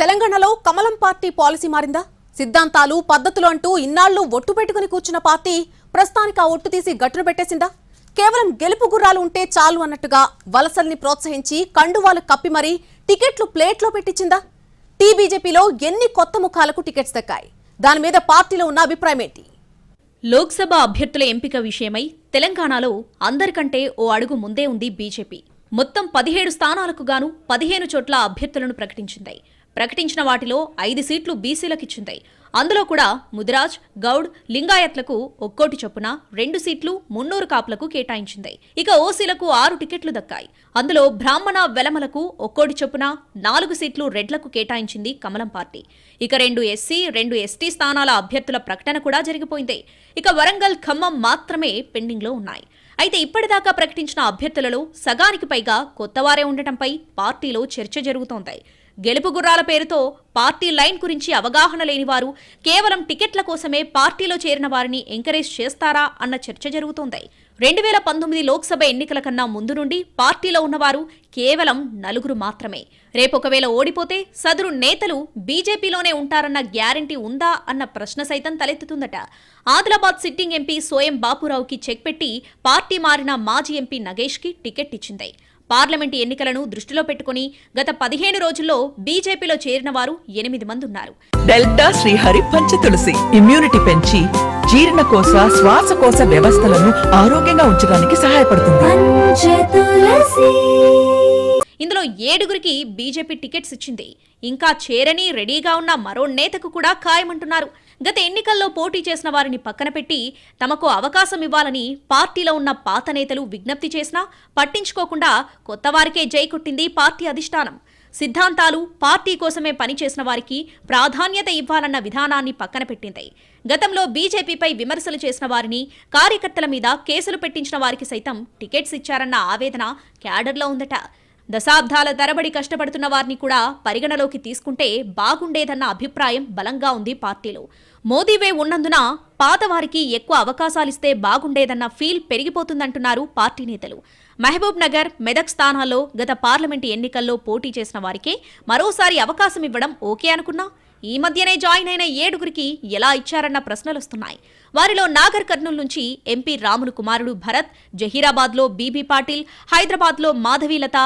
తెలంగాణలో కమలం party policy మారిందా? సిద్ధాంతాలు పద్ధతులు అంటూ ఇన్నాళ్ళు ఒట్టు పెట్టుకుని కూర్చున్న పార్టీ ప్రస్తుతానికి ఆ ఒట్టు తీసి గట్టును పెట్టేసిందా? కేవలం గెలుపు గుర్రాలు ఉంటే చాలు అన్నట్టుగా వలసల్ని ప్రోత్సహించి కండువాలు కప్పి మరీ టికెట్లు ప్లేట్లో పెట్టించిందా? టీబీజేపీలో ఎన్ని కొత్త ముఖాలకు టికెట్స్ దక్కాయి? దాని మీద పార్టీలో ఉన్న అభిప్రాయం ఏంటి? లోక్సభ అభ్యర్థుల ఎంపిక విషయమై తెలంగాణలో అందరికంటే ఓ అడుగు ముందే ఉంది బీజేపీ. మొత్తం పదిహేడు స్థానాలకు గాను పదిహేను చోట్ల అభ్యర్థులను ప్రకటించింది. ప్రకటించిన వాటిలో ఐదు సీట్లు బీసీలకిచ్చింది. అందులో కూడా ముదిరాజ్ గౌడ్ లింగాయత్లకు ఒక్కోటి చొప్పున రెండు సీట్లు మున్నూరు కాపులకు కేటాయించింది. ఇక ఓసీలకు ఆరు టికెట్లు దక్కాయి. అందులో బ్రాహ్మణ వెలమలకు ఒక్కోటి చొప్పున నాలుగు సీట్లు రెడ్లకు కేటాయించింది కమలం పార్టీ. ఇక రెండు ఎస్సీ రెండు ఎస్టీ స్థానాల అభ్యర్థుల ప్రకటన కూడా జరిగిపోయింది. ఇక వరంగల్ ఖమ్మం మాత్రమే పెండింగ్లో ఉన్నాయి. అయితే ఇప్పటిదాకా ప్రకటించిన అభ్యర్థులలో సగానికి పైగా కొత్తవారే ఉండటంపై పార్టీలో చర్చ జరుగుతోంది. గెలుపు గుర్రాల పేరుతో పార్టీ లైన్ గురించి అవగాహన లేని వారు కేవలం టికెట్ల కోసమే పార్టీలో చేరిన వారిని ఎంకరేజ్ చేస్తారా అన్న చర్చ జరుగుతోంది. రెండు వేల పంతొమ్మిది లోక్సభ ఎన్నికల కన్నా ముందు నుండి పార్టీలో ఉన్నవారు కేవలం నలుగురు మాత్రమే. రేపు ఒకవేళ ఓడిపోతే సదరు నేతలు బీజేపీలోనే ఉంటారన్న గ్యారంటీ ఉందా అన్న ప్రశ్న సైతం తలెత్తుతుందట. ఆదిలాబాద్ సిట్టింగ్ ఎంపీ సోయం బాపురావుకి చెక్ పెట్టి పార్టీ మారిన మాజీ ఎంపీ నగేష్కి టికెట్ ఇచ్చింది. పార్లమెంటు ఎన్నికలను దృష్టిలో పెట్టుకుని గత పదిహేను రోజుల్లో బీజేపీలో చేరిన వారు ఎనిమిది మంది ఉన్నారు. డెల్టా శ్రీహరి పంచ తులసి ఇమ్యూనిటీ పెంచి జీర్ణకోశ శ్వాసకోశ వ్యవస్థలను ఆరోగ్యంగా ఉంచడానికి సహాయపడుతుంది. ఇందులో ఏడుగురికి బీజేపీ టికెట్స్ ఇచ్చింది. ఇంకా చేరని రెడీగా ఉన్న మరో నేతకు కూడా ఖాయమంటున్నారు. గత ఎన్నికల్లో పోటీ చేసిన వారిని పక్కన పెట్టి తమకు అవకాశం ఇవ్వాలని పార్టీలో ఉన్న పాత నేతలు విజ్ఞప్తి చేసినా పట్టించుకోకుండా కొత్త వారికే జై కొట్టింది పార్టీ అధిష్టానం. సిద్ధాంతాలు పార్టీ కోసమే పనిచేసిన వారికి ప్రాధాన్యత ఇవ్వాలన్న విధానాన్ని పక్కన పెట్టింది. గతంలో బీజేపీపై విమర్శలు చేసిన వారిని కార్యకర్తల మీద కేసులు పెట్టించిన వారికి సైతం టికెట్స్ ఇచ్చారన్న ఆవేదన క్యాడర్లో ఉందట. దశాబ్దాల తరబడి కష్టపడుతున్న వారిని కూడా పరిగణలోకి తీసుకుంటే బాగుండేదన్న అభిప్రాయం బలంగా ఉంది పార్టీలో. మోదీవే ఉన్నందున పాతవారికి ఎక్కువ అవకాశాలిస్తే బాగుండేదన్న ఫీల్ పెరిగిపోతుందంటున్నారు పార్టీ నేతలు. మహబూబ్ నగర్ మెదక్ స్థానాల్లో గత పార్లమెంటు ఎన్నికల్లో పోటీ చేసిన వారికే మరోసారి అవకాశం ఇవ్వడం ఓకే అనుకున్నా? ఈ మధ్యనే జాయిన్ అయిన ఏడుగురికి ఎలా ఇచ్చారన్న ప్రశ్నలొస్తున్నాయి వారిలో నాగర్ కర్నూలు నుంచి ఎంపీ రాములు కుమారుడు భరత్ జహీరాబాద్లో బీబీ పాటిల్ హైదరాబాద్లో మాధవీలత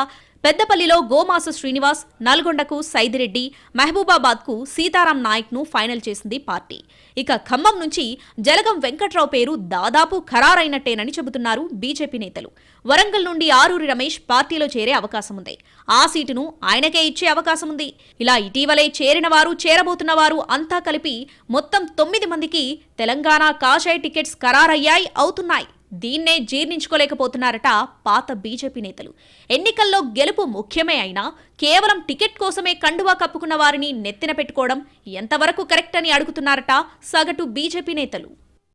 పెద్దపల్లిలో గోమాసు శ్రీనివాస్ నల్గొండకు సైదిరెడ్డి మహబూబాబాద్కు సీతారాం నాయక్ను ఫైనల్ చేసింది పార్టీ. ఇక ఖమ్మం నుంచి జలగం వెంకట్రావు పేరు దాదాపు ఖరారైనట్టేనని చెబుతున్నారు బీజేపీ నేతలు. వరంగల్ నుండి ఆరూరి రమేష్ పార్టీలో చేరే అవకాశం ఉంది ఆ సీటును ఆయనకే ఇచ్చే అవకాశం ఉంది ఇలా ఇటీవలే చేరిన వారు చేరబోతున్న వారు అంతా కలిపి మొత్తం తొమ్మిది మందికి తెలంగాణ కాషాయ టికెట్స్ ఖరారయ్యాయి అవుతున్నాయి. దీన్నే జీర్ణించుకోలేకపోతున్నారట పాత బీజేపీ నేతలు. ఎన్నికల్లో గెలుపు ముఖ్యమే అయినా కేవలం టికెట్ కోసమే కండువా కప్పుకున్న వారిని నెత్తిన పెట్టుకోవడం ఎంతవరకు కరెక్ట్ అని అడుగుతున్నారట సగటు బీజేపీ నేతలు.